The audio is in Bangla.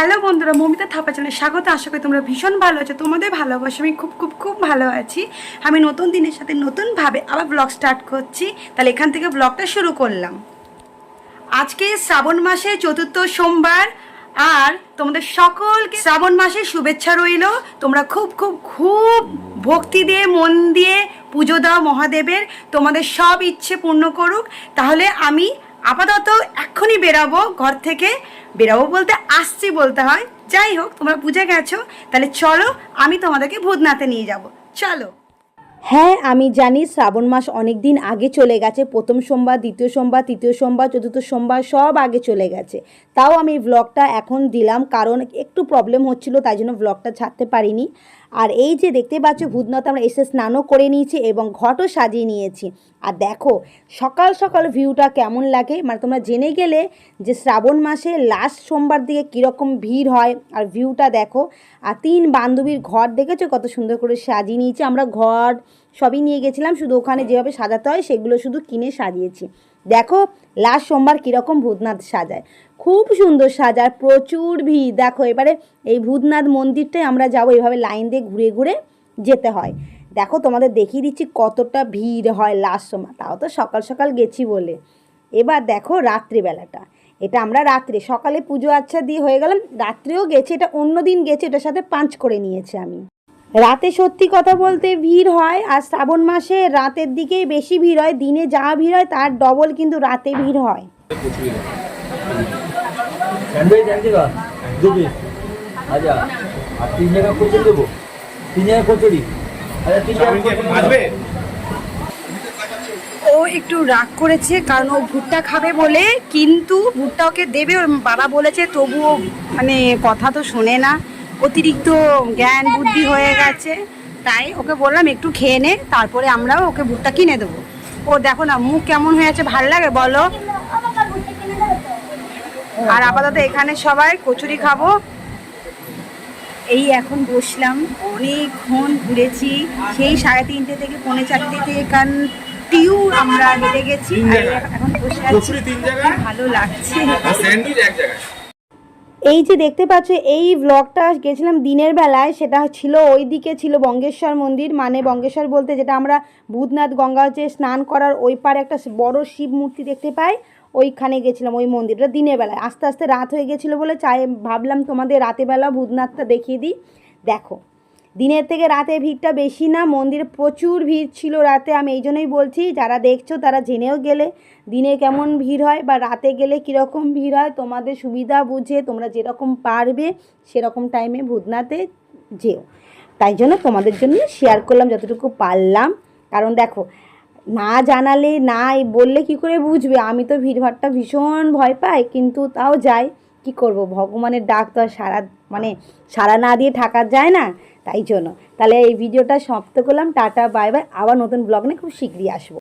হ্যালো বন্ধুরা, মমিতা থাপা চ্যানেলে স্বাগত। আশা করি তোমরা ভীষণ ভালো আছো। তোমাদের ভালোবাসা আমি খুব খুব খুব ভালো আছি। আমি নতুন দিনের সাথে নতুনভাবে আবার ব্লগ স্টার্ট করছি। তাহলে এখান থেকে ব্লগটা শুরু করলাম। আজকে শ্রাবণ মাসে চতুর্থ সোমবার, আর তোমাদের সকলকে শ্রাবণ মাসে শুভেচ্ছা রইল। তোমরা খুব খুব খুব ভক্তি দিয়ে, মন দিয়ে পুজো দাও মহাদেবের। তোমাদের সব ইচ্ছে পূর্ণ করুক। তাহলে আমি আপাতত এক্ষুনি বেরাবো, ঘর থেকে বেরাবো বলতে আসছি বলতে হয়। যাই হোক, তোমরা বুঝে গেছো। তাহলে চলো, আমি তোমাদেরকে ভূতনাথে নিয়ে যাব। চলো। হ্যাঁ আমি জানি শ্রাবণ মাস অনেক দিন আগে চলে গেছে। প্রথম সোমবার, দ্বিতীয় সোমবার, তৃতীয় সোমবার, চতুর্থ সোমবার সব আগে চলে গেছে। তাও আমি ব্লগটা এখন দিলাম, কারণ একটু প্রবলেম হচ্ছিল, তাই জন্য ব্লগটা ছাড়তে পারিনি। আর এই যে দেখতে পাচ্ছ ভূতনাথ আমরা এসে স্নানও করে নিয়েছি এবং ঘটও সাজিয়ে নিয়েছি। আর দেখো, সকাল সকাল ভিউটা কেমন লাগে? মানে তোমরা জেনে গেলে যে শ্রাবণ মাসে লাস্ট সোমবার দিকে কীরকম ভিড় হয় আর ভিউটা দেখো। আর তিন বান্ধবীর ঘর দেখেছ? কত সুন্দর করে সাজিয়ে নিয়েছি। আমরা ঘর সবই নিয়ে গেছিলাম, শুধু ওখানে যেভাবে সাজাতে হয় সেগুলো শুধু কিনে সাজিয়েছি। দেখো, লাস্ট সোমবার কীরকম ভূতনাথ সাজায়। খুব সুন্দর সাজায়, প্রচুর ভিড়। দেখো, এবারে এই ভূতনাথ মন্দিরটাই আমরা যাব এইভাবে লাইন দিয়ে ঘুরে ঘুরে যেতে হয়। দেখো, তোমাদের দেখিয়ে দিচ্ছি কতটা ভিড় হয় লাস্ট সময় তাও তো সকাল সকাল গেছি বলে। এবার দেখো রাত্রিবেলাটা। এটা আমরা রাত্রে, সকালে পুজো আচ্ছা দিয়ে হয়ে গেলাম, রাত্রেও গেছি। এটা অন্য দিন গেছে, এটার সাথে পাঁচ করে নিয়েছি আমি। রাতে সত্যি কথা বলতে ভিড় হয় আর শ্রাবণ মাসে রাতের দিকেই বেশি ভিড় হয় দিনে যা ভিড় হয় তার ডবল কিন্তু রাতে ভিড় হয়। আচ্ছা আর তিন জায়গা কচুরি দেবো? তিন জায়গা কচুরি। আচ্ছা। ও একটু রাগ করেছে কারণ ও ভুট্টা খাবে বলে কিন্তু ভুট্টা ওকে দেবে ওর বাবা বলেছে তবুও মানে কথা তো শোনে না। অতিরিক্ত জ্ঞান বুদ্ধি হয়ে গেছে। তাই ওকে বললাম একটু খেয়ে নে তারপরে আমরাও ওকে ভুট্টা কিনে দেবো। ও দেখো না মুখ কেমন হয়ে আছে ভালো লাগে? বলো। আর আপাতত এখানে সবাই কচুরি খাব। এই এখন বসলাম অনেকক্ষণ ঘুরেছি। সেই সাড়ে তিনটে থেকে পৌনে চারটে থেকে কন্টিনিউ আমরা হেঁটে গেছি। এখন বসে আছি। ভালো লাগছে। এই যে দেখতে পাচ্ছ, এই ব্লগটা গেছিলাম দিনের বেলায়, সেটা ছিল ওই দিকে ছিল বঙ্গেশ্বর মন্দির মানে বঙ্গেশ্বর বলতে যেটা আমরা ভূতনাথ গঙ্গা যে স্নান করার ওই পারে একটা বড় শিব মূর্তি দেখতে পাই, ওইখানে গেছিলাম ওই মন্দিরটা দিনের বেলায়। আস্তে আস্তে রাত হয়ে গেছিল বলে চাই, ভাবলাম তোমাদের রাতে বেলা ভূতনাথটা দেখিয়ে দিই। দেখো দিনের থেকে রাতে ভিড়টা বেশি না, মন্দিরে প্রচুর ভিড় ছিল রাতে। আমি এই জন্যই বলছি, যারা দেখছ তারা জেনেও গেলে দিনে কেমন ভিড় হয় বা রাতে গেলে কীরকম ভিড় হয়, তোমাদের সুবিধা বুঝে তোমরা যেরকম পারবে সেরকম টাইমে ভূতনাথে যেও। তাই জন্য তোমাদের জন্য শেয়ার করলাম, যতটুকু পারলাম। কারণ দেখো, না জানালে, না বললে কি করে বুঝবে? আমি তো ভিড়ভাড়টা ভীষণ ভয় পাই, কিন্তু তাও যাই, কি করব? ভগবানের ডাক তো আর সারা মানে সারা না দিয়ে থাকা যায় না, তাই জন্য। তাহলে এই ভিডিওটা সমাপ্ত করলাম, টাটা, বাই বাই। আবার নতুন ব্লগ নিয়ে খুব শীঘ্রই আসব।